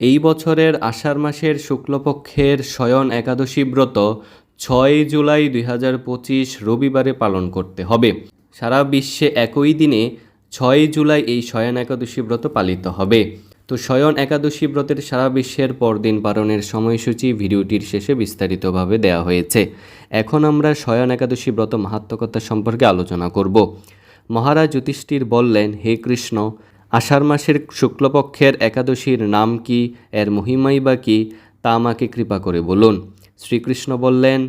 এই বছরের আষাঢ় মাসের শুক্লপক্ষের শয়ন একাদশী ব্রত ছয় জুলাই দুই হাজার পঁচিশ রবিবারে পালন করতে হবে। সারা বিশ্বে একই দিনে ছয় জুলাই এই শয়ন একাদশী ব্রত পালিত হবে। তো শয়ন একাদশী ব্রতের সারা বিশ্বের পরদিন পালনের সময়সূচি ভিডিওটির শেষে বিস্তারিতভাবে দেওয়া হয়েছে। এখন আমরা শয়ন একাদশী ব্রত মাহাত্মকতা সম্পর্কে আলোচনা করব। মহারাজ যুধিষ্ঠির বললেন, হে কৃষ্ণ আষাঢ় মাসের শুক্লপক্ষের একাদশীর নাম কি, এর মহিমাই বা কি, তা আমাকে কৃপা করে বলুন। শ্রীকৃষ্ণ বললেন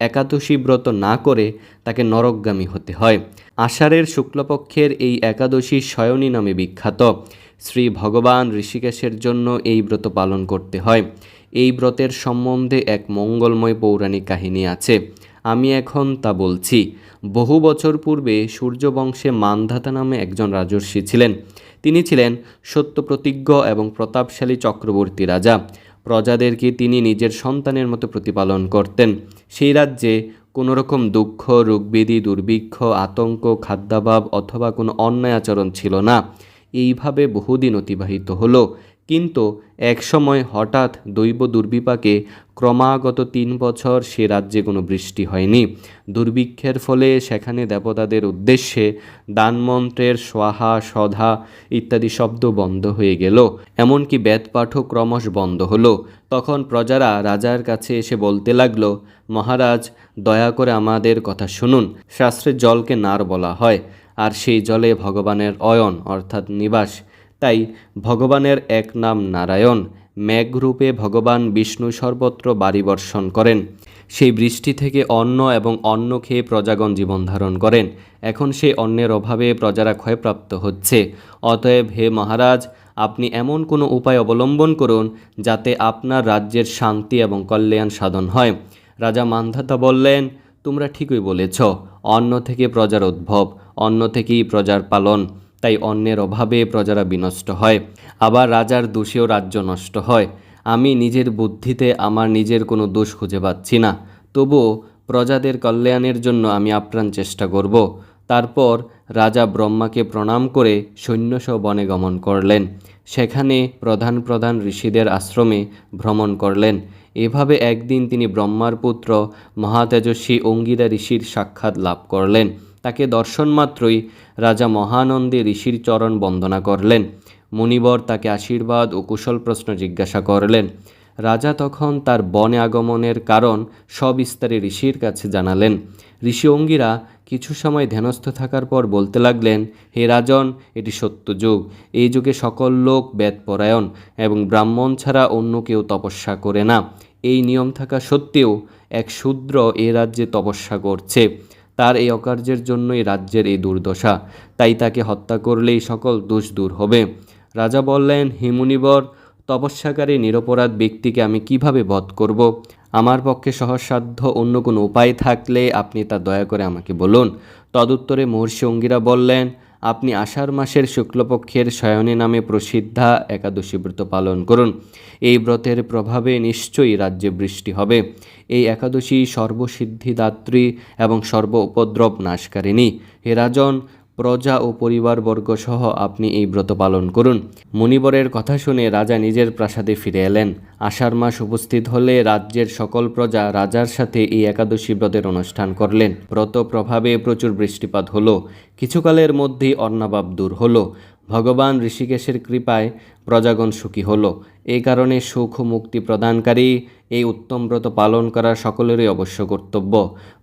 একাদশী ব্রত না করে তাকে নরকগামী হতে হয়। আষাঢ়ের শুক্লপক্ষের এই একাদশী শয়নী নামে বিখ্যাত। শ্রী ভগবান ঋষিকেশের জন্য এই ব্রত পালন করতে হয়। এই ব্রতের সম্বন্ধে এক মঙ্গলময় পৌরাণিক কাহিনী আছে। আমি এখন তা বলছি। বহু বছর পূর্বে সূর্যবংশে মানধাতা নামে একজন রাজর্ষি ছিলেন। তিনি ছিলেন সত্যপ্রতিজ্ঞ এবং প্রতাপশালী চক্রবর্তী রাজা। প্রজাদেরকে তিনি নিজের সন্তানের মতো প্রতিপালন করতেন। সেই রাজ্যে কোনো রকম দুঃখ রোগবিধি দুর্ভিক্ষ, আতঙ্ক, খাদ্যাভাব অথবা কোনো অন্যায় আচরণ ছিল না। এইভাবে বহুদিন অতিবাহিত হলো। কিন্তু একসময় হঠাৎ দৈব দুর্বিপাকে ক্রমাগত তিন বছর সে রাজ্যে কোনো বৃষ্টি হয়নি। দুর্ভিক্ষের ফলে সেখানে দেবতাদের উদ্দেশ্যে দানমন্ত্রের স্বাহা সধা ইত্যাদি শব্দ বন্ধ হয়ে গেল। এমনকি বেদপাঠও ক্রমশ বন্ধ হলো। তখন প্রজারা রাজার কাছে এসে বলতে লাগল, মহারাজ, দয়া করে আমাদের কথা শুনুন। শাস্ত্রের জলকে নার বলা হয়, আর সেই জলে ভগবানের অয়ন, অর্থাৎ নিবাস তাই ভগবানের এক নাম নারায়ণ। মেঘরূপে ভগবান বিষ্ণু সর্বত্র বাড়ি বর্ষণ করেন। সেই বৃষ্টি থেকে অন্ন এবং অন্ন খেয়ে প্রজাগণ জীবন ধারণ করেন। এখন সেই অন্নের অভাবে প্রজারা ক্ষয়প্রাপ্ত হচ্ছে। অতএব হে মহারাজ, আপনি এমন কোনো উপায় অবলম্বন করুন যাতে আপনার রাজ্যের শান্তি এবং কল্যাণ সাধন হয়। রাজা মান্ধাতা বললেন, তোমরা ঠিকই বলেছ, অন্ন থেকে প্রজার উদ্ভব, অন্ন থেকেই প্রজার পালন। তাই অন্যের অভাবে প্রজারা বিনষ্ট হয়, আবার রাজার দোষেও রাজ্য নষ্ট হয়। আমি নিজের বুদ্ধিতে আমার নিজের কোনো দোষ খুঁজে পাচ্ছি না। তবুও প্রজাদের কল্যাণের জন্য আমি আপ্রাণ চেষ্টা করব। তারপর রাজা ব্রহ্মাকে প্রণাম করে সৈন্যসহ বনে গমন করলেন। সেখানে প্রধান প্রধান ঋষিদের আশ্রমে ভ্রমণ করলেন। এভাবে একদিন তিনি ব্রহ্মার পুত্র মহাতেজস্বী অঙ্গিরা ঋষির সাক্ষাৎ লাভ করলেন। তাকে দর্শন মাত্রই রাজা মহানন্দে ঋষির চরণ বন্দনা করলেন। মুনিবর তাকে আশীর্বাদ ও কুশল প্রশ্ন জিজ্ঞাসা করলেন। রাজা তখন তার বনে আগমনের কারণ সবিস্তারে ঋষির কাছে জানালেন। ঋষি অঙ্গিরা কিছু সময় ধ্যানস্থ থাকার পর বলতে লাগলেন, হে রাজন, এটি সত্য যুগ। এই যুগে সকল লোক বেদপরায়ণ এবং ব্রাহ্মণ ছাড়া অন্য কেউ তপস্যা করে না। এই নিয়ম থাকা সত্ত্বেও এক শূদ্র এ রাজ্যে তপস্যা করছে। তার এই অকার্যের জন্যই রাজ্যের এই দুর্দশা। তাই তাকে হত্যা করলেই সকল দোষ দূর হবে। রাজা বললেন হিমুনিবর তপস্যাকারী নিরপরাধ ব্যক্তিকে আমি কীভাবে বধ করব? আমার পক্ষে সহসাধ্য অন্য কোনো উপায় থাকলে আপনি তা দয়া করে আমাকে বলুন। তদুত্তরে মহর্ষি অঙ্গিরা বললেন আপনি আষাঢ় মাসের শুক্লপক্ষের শয়নে নামে প্রসিদ্ধা একাদশী ব্রত পালন করুন। এই ব্রতের প্রভাবে নিশ্চয়ই রাজ্যে বৃষ্টি হবে। এই একাদশী সর্বসিদ্ধিদাত্রী এবং সর্ব উপদ্রব নাশকারিণী। হে রাজন প্রজা ও পরিবারবর্গ সহ আপনি এই ব্রত পালন করুন। মুনিবরের কথা শুনে রাজা নিজের প্রাসাদে ফিরে এলেন। আষাঢ় মাস উপস্থিত হলে রাজ্যের সকল প্রজা রাজার সাথে এই একাদশী ব্রতের অনুষ্ঠান করলেন। ব্রত প্রভাবে প্রচুর বৃষ্টিপাত হলো। কিছুকালের মধ্যেই অন্নাবাব দূর হলো। ভগবান ঋষিকেশের কৃপায় প্রজাগণ সুখী হল। এই কারণে সুখ মুক্তি প্রদানকারী এই উত্তম ব্রত পালন করা সকলেরই অবশ্য কর্তব্য।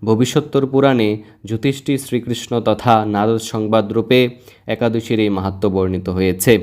ভবিষ্যত্তর পুরাণে যুধিষ্ঠির শ্রীকৃষ্ণ তথা নারদ সংবাদ রূপে একাদশীর এই মাহাত্ম বর্ণিত হয়েছে।